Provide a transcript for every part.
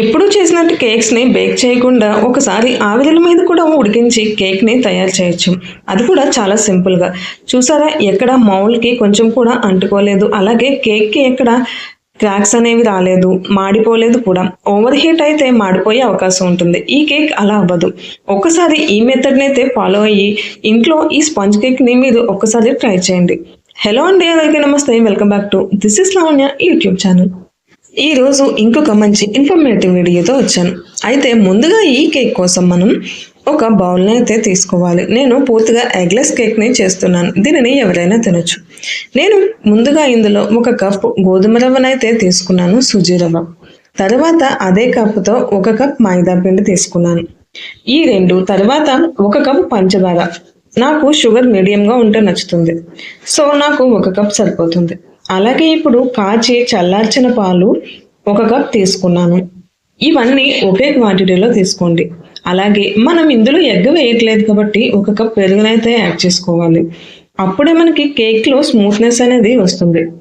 ఎప్పుడూ చేసినట్టు కేక్స్ని బేక్ చేయకుండా ఒకసారి ఆవిరిల మీద కూడా ఉడికించి కేక్ని తయారు చేయొచ్చు. అది కూడా చాలా సింపుల్గా. చూసారా? ఎక్కడ మౌల్కి కొంచెం కూడా అంటుకోలేదు. అలాగే కేక్కి ఎక్కడ క్రాక్స్ అనేవి రాలేదు. మాడిపోలేదు కూడా. ఓవర్ హీట్ అయితే మాడిపోయే అవకాశం ఉంటుంది. ఈ కేక్ అలా అవ్వదు. ఒకసారి ఈ మెథడ్ని అయితే ఫాలో అయ్యి ఇంట్లో ఈ స్పాంజ్ కేక్ని మీరు ఒక్కసారి ట్రై చేయండి. హలో అండి అలాగే నమస్తే. Welcome back to this is Lavanya YouTube channel. ఈరోజు ఇంకొక మంచి ఇన్ఫర్మేటివ్ వీడియోతో వచ్చాను. అయితే ముందుగా ఈ కేక్ కోసం మనం ఒక బౌల్ని అయితే తీసుకోవాలి. నేను పూర్తిగా ఎగ్లెస్ కేక్ని చేస్తున్నాను. దీనిని ఎవరైనా తినొచ్చు. నేను ముందుగా ఇందులో ఒక కప్ గోధుమ రవ్వనైతే తీసుకున్నాను సుజీ రవ్వ. తర్వాత అదే కప్తో ఒక కప్ మైదా పిండి తీసుకున్నాను. ఈ రెండు తర్వాత ఒక కప్ పంచదార. నాకు షుగర్ మీడియంగా ఉంటే నచ్చుతుంది. సో నాకు ఒక కప్ సరిపోతుంది. అలాగే ఇప్పుడు కాచి చల్లార్చిన పాలు ఒక కప్ తీసుకున్నాను. ఇవన్నీ ఒకే క్వాంటిటీలో తీసుకోండి. అలాగే మనం ఇందులో ఎగ్ వేయట్లేదు కాబట్టి ఒక కప్ పెరుగునైతే యాడ్ చేసుకోవాలి. అప్పుడే మనకి కేక్లో స్మూత్నెస్ అనేది వస్తుంది.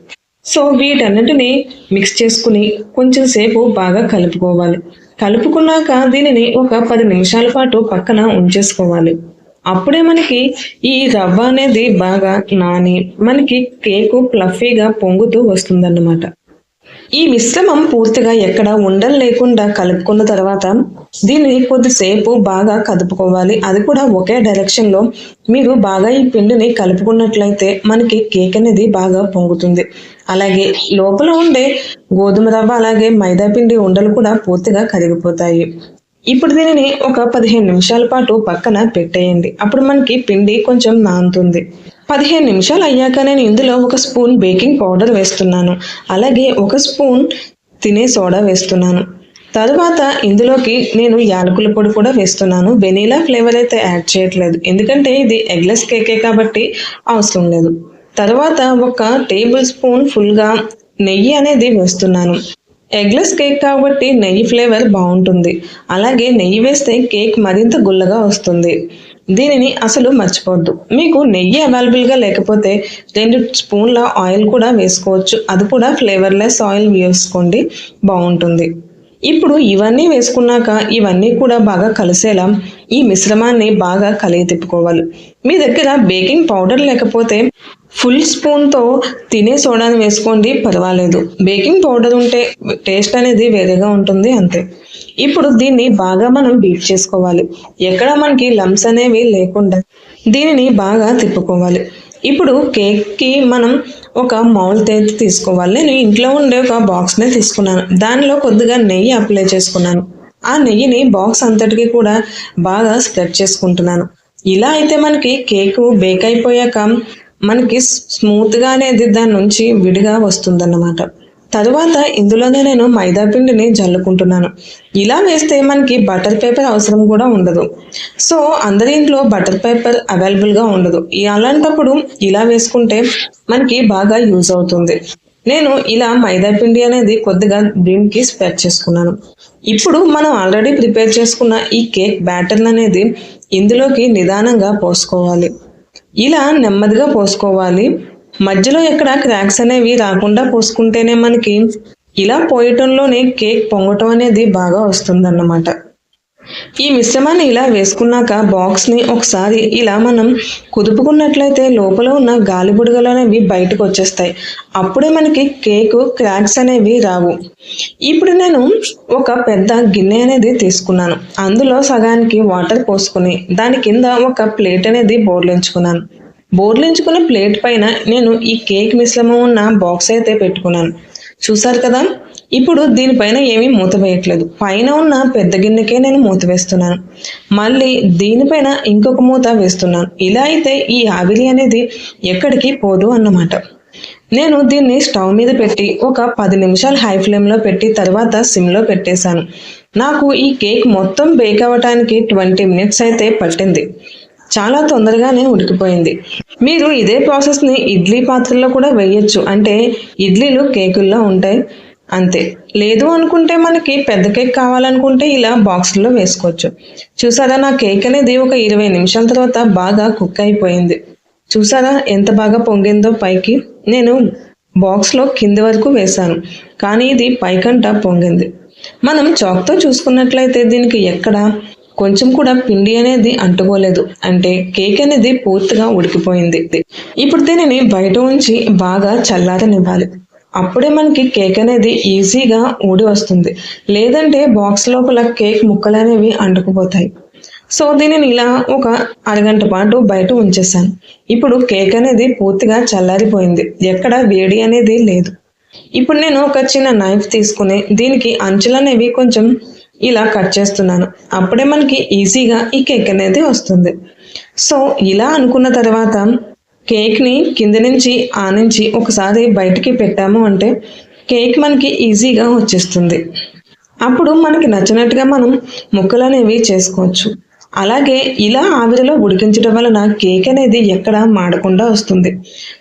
సో వీటన్నిటిని మిక్స్ చేసుకుని కొంచెం సేపు బాగా కలుపుకోవాలి. కలుపుకున్నాక దీనిని ఒక పది నిమిషాల పాటు పక్కన ఉంచేసుకోవాలి. అప్పుడే మనకి ఈ రవ్వ అనేది బాగా నాని మనకి కేకు ప్లఫీగా పొంగుతూ వస్తుందన్నమాట. ఈ మిశ్రమం పూర్తిగా ఎక్కడ ఉండలు లేకుండా కలుపుకున్న తర్వాత దీన్ని కొద్దిసేపు బాగా కదుపుకోవాలి. అది కూడా ఒకే డైరెక్షన్లో మీరు బాగా ఈ పిండిని కలుపుకున్నట్లయితే మనకి కేక్ అనేది బాగా పొంగుతుంది. అలాగే లోపల ఉండే గోధుమ రవ్వ అలాగే మైదా పిండి ఉండలు కూడా పూర్తిగా కరిగిపోతాయి. ఇప్పుడు దీనిని ఒక పదిహేను నిమిషాల పాటు పక్కన పెట్టేయండి. అప్పుడు మనకి పిండి కొంచెం నానుతుంది. పదిహేను నిమిషాలు అయ్యాక నేను ఇందులో ఒక స్పూన్ బేకింగ్ పౌడర్ వేస్తున్నాను. అలాగే ఒక స్పూన్ తినే సోడా వేస్తున్నాను. తరువాత ఇందులోకి నేను యాలకుల పొడి కూడా వేస్తున్నాను. వెనీలా ఫ్లేవర్ అయితే యాడ్ చేయట్లేదు. ఎందుకంటే ఇది ఎగ్లెస్ కేకే కాబట్టి అవసరం లేదు. తర్వాత ఒక టేబుల్ స్పూన్ ఫుల్గా నెయ్యి అనేది వేస్తున్నాను. ఎగ్లెస్ కేక్ కాబట్టి నెయ్యి ఫ్లేవర్ బాగుంటుంది. అలాగే నెయ్యి వేస్తే కేక్ మరింత గుల్లగా వస్తుంది. దీనిని అసలు మర్చిపోవద్దు. మీకు నెయ్యి అవైలబుల్గా లేకపోతే రెండు స్పూన్ల ఆయిల్ కూడా వేసుకోవచ్చు. అది కూడా ఫ్లేవర్లెస్ ఆయిల్ వేసుకోండి. బాగుంటుంది. ఇప్పుడు ఇవన్నీ వేసుకున్నాక ఇవన్నీ కూడా బాగా కలిసేలా ఈ మిశ్రమాన్ని బాగా కలిగి తిప్పుకోవాలి. మీ దగ్గర బేకింగ్ పౌడర్ లేకపోతే ఫుల్ స్పూన్తో తినే సోడాని వేసుకోండి పర్వాలేదు. బేకింగ్ పౌడర్ ఉంటే టేస్ట్ అనేది వేరేగా ఉంటుంది అంతే. ఇప్పుడు దీన్ని బాగా మనం బీట్ చేసుకోవాలి. ఎక్కడ మనకి లమ్స్ అనేవి లేకుండా దీనిని బాగా తిప్పుకోవాలి. ఇప్పుడు కేక్కి మనం ఒక మౌల్ తేతి తీసుకోవాలి. నేను ఇంట్లో ఉండే ఒక బాక్స్నే తీసుకున్నాను. దానిలో కొద్దిగా నెయ్యి అప్లై చేసుకున్నాను. ఆ నెయ్యిని బాక్స్ అంతటికి కూడా బాగా స్ప్రెడ్ చేసుకుంటున్నాను. ఇలా అయితే మనకి కేకు బేక్ అయిపోయాక మనకి స్మూత్గా అనేది దాని నుంచి విడిగా వస్తుందన్నమాట. తరువాత ఇందులోనే నేను మైదా పిండిని జల్లుకుంటున్నాను. ఇలా వేస్తే మనకి బటర్ పేపర్ అవసరం కూడా ఉండదు. సో అందరి ఇంట్లో బటర్ పేపర్ అవైలబుల్గా ఉండదు. అలాంటప్పుడు ఇలా వేసుకుంటే మనకి బాగా యూజ్ అవుతుంది. నేను ఇలా మైదా పిండి అనేది కొద్దిగా దీనికి స్ప్రెడ్ చేసుకున్నాను. ఇప్పుడు మనం ఆల్రెడీ ప్రిపేర్ చేసుకున్న ఈ కేక్ బ్యాటర్ అనేది ఇందులోకి నిదానంగా పోసుకోవాలి. ఇలా నెమ్మదిగా పోసుకోవాలి. మధ్యలో ఎక్కడ క్రాక్స్ అనేవి రాకుండా పోసుకుంటేనే మనకి ఇలా పోయటంలోనే కేక్ పొంగటం అనేది బాగా వస్తుందన్నమాట. ఈ మిశ్రమాన్ని ఇలా వేసుకున్నాక బాక్స్ని ఒకసారి ఇలా మనం కుదుపుకున్నట్లయితే లోపల ఉన్న గాలి బుడగలు అనేవి బయటకు వచ్చేస్తాయి. అప్పుడే మనకి కేకు క్రాక్స్ అనేవి రావు. ఇప్పుడు నేను ఒక పెద్ద గిన్నె అనేది తీసుకున్నాను. అందులో సగానికి వాటర్ పోసుకుని దాని కింద ఒక ప్లేట్ అనేది బోర్లించుకున్నాను బోర్లించుకున్న ప్లేట్ పైన నేను ఈ కేక్ మిశ్రమం ఉన్న బాక్స్ అయితే పెట్టుకున్నాను. చూసారు కదా? ఇప్పుడు దీనిపైన ఏమీ మూత వేయట్లేదు పైన ఉన్న పెద్ద గిన్నెకే నేను మూత వేస్తున్నాను. మళ్ళీ దీనిపైన ఇంకొక మూత వేస్తున్నాను. ఇలా అయితే ఈ ఆవిరి అనేది ఎక్కడికి పోదు అన్నమాట. నేను దీన్ని స్టవ్ మీద పెట్టి ఒక పది నిమిషాలు హై ఫ్లేమ్లో పెట్టి తర్వాత సిమ్లో పెట్టేశాను. నాకు ఈ కేక్ మొత్తం బేక్ అవ్వటానికి ట్వంటీ మినిట్స్ అయితే పట్టింది. చాలా తొందరగానే ఉడికిపోయింది. మీరు ఇదే ప్రాసెస్ని ఇడ్లీ పాత్రలో కూడా వేయచ్చు. అంటే ఇడ్లీలు కేకుల్లో ఉంటాయి అంతే. లేదు అనుకుంటే మనకి పెద్ద కేక్ కావాలనుకుంటే ఇలా బాక్స్లో వేసుకోవచ్చు. చూసారా నా కేక్ అనేది ఒక ఇరవై నిమిషాల తర్వాత బాగా కుక్ అయిపోయింది. చూసారా ఎంత బాగా పొంగిందో పైకి. నేను బాక్స్లో కింది వరకు వేశాను కానీ ఇది పైకంట పొంగింది. మనం చాక్తో చూసుకున్నట్లయితే దీనికి ఎక్కడ కొంచెం కూడా పిండి అనేది అంటుకోలేదు. అంటే కేక్ అనేది పూర్తిగా ఉడికిపోయింది. ఇప్పుడు దీనిని బయట ఉంచి బాగా చల్లారనివ్వాలి. అప్పుడే మనకి కేక్ అనేది ఈజీగా ఊడి వస్తుంది. లేదంటే బాక్స్ లోపల కేక్ ముక్కలు అనేవి అంటుకుపోతాయి. సో దీనిని ఇలా ఒక అరగంట పాటు బయట ఉంచేసాను ఇప్పుడు కేక్ అనేది పూర్తిగా చల్లారిపోయింది. ఎక్కడ వేడి అనేది లేదు. ఇప్పుడు నేను ఒక చిన్న నైఫ్ తీసుకుని దీనికి అంచులు అనేవి కొంచెం ఇలా కట్ చేస్తున్నాను. అప్పుడే మనకి ఈజీగా ఈ కేక్ అనేది వస్తుంది. సో ఇలా అనుకున్న తర్వాత కేక్ని కింద నుంచి ఆనించి ఒకసారి బయటికి పెట్టాము అంటే కేక్ మనకి ఈజీగా వచ్చేస్తుంది. అప్పుడు మనకి నచ్చినట్టుగా మనం ముక్కలు అనేవి చేసుకోవచ్చు. అలాగే ఇలా ఆవిరిలో ఉడికించడం వలన కేక్ అనేది ఎక్కడ మాడకుండా వస్తుంది.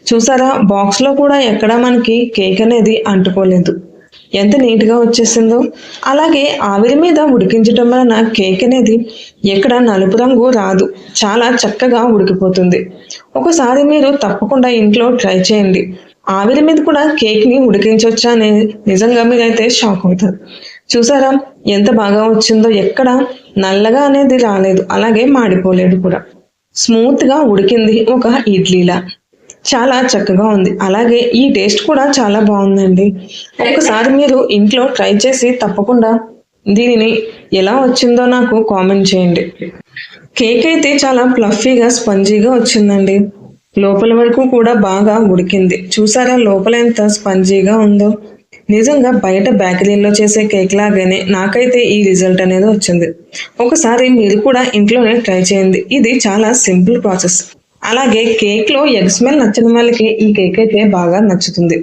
చూసారా బాక్స్లో కూడా ఎక్కడ మనకి కేక్ అనేది అంటుకోలేదు. ఎంత నీట్గా వచ్చేసిందో. అలాగే ఆవిరి మీద ఉడికించడం వలన కేక్ అనేది ఎక్కడ నలుపు రంగు రాదు. చాలా చక్కగా ఉడికిపోతుంది. ఒకసారి మీరు తప్పకుండా ఇంట్లో ట్రై చేయండి. ఆవిరి మీద కూడా కేక్ని ఉడికించవచ్చా అని నిజంగా మీరైతే షాక్ అవుతారు. చూసారా? ఎంత బాగా వచ్చిందో. ఎక్కడ నల్లగా అనేది రాలేదు. అలాగే మాడిపోలేదు కూడా. స్మూత్గా ఉడికింది ఒక ఇడ్లీలా. చాలా చక్కగా ఉంది. అలాగే ఈ టేస్ట్ కూడా చాలా బాగుందండి. ఒకసారి మీరు ఇంట్లో ట్రై చేసి తప్పకుండా దీనిని ఎలా వచ్చిందో నాకు కామెంట్ చేయండి. కేక్ అయితే చాలా ప్లఫీగా స్పంజీగా వచ్చిందండి. లోపల వరకు కూడా బాగా ఉడికింది. చూసారా లోపల ఎంత స్పంజీగా ఉందో? నిజంగా బయట బేకరీలో చేసే కేక్ లాగానే నాకైతే ఈ రిజల్ట్ అనేది వచ్చింది. ఒకసారి మీరు కూడా ఇంట్లోనే ట్రై చేయండి. ఇది చాలా సింపుల్ ప్రాసెస్. అలాగే కేక్లో ఎగ్ స్మెల్ నచ్చిన వాళ్ళకి ఈ కేక్ అయితే బాగా నచ్చుతుంది.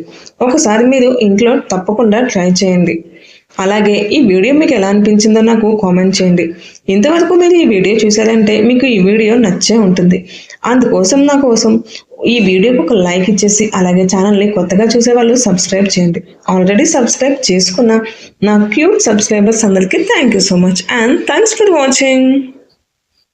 ఒకసారి మీరు ఇంట్లో తప్పకుండా ట్రై చేయండి. అలాగే ఈ వీడియో మీకు ఎలా అనిపించిందో నాకు కామెంట్ చేయండి. ఇంతవరకు మీరు ఈ వీడియో చూసారంటే మీకు ఈ వీడియో నచ్చే ఉంటుంది. అందుకోసం నా కోసం ఈ వీడియోకి ఒక లైక్ ఇచ్చేసి అలాగే ఛానల్ని కొత్తగా చూసే వాళ్ళు సబ్స్క్రైబ్ చేయండి. ఆల్రెడీ సబ్స్క్రైబ్ చేసుకున్న నా క్యూట్ సబ్స్క్రైబర్స్ అందరికీ thank you so much and thanks for watching.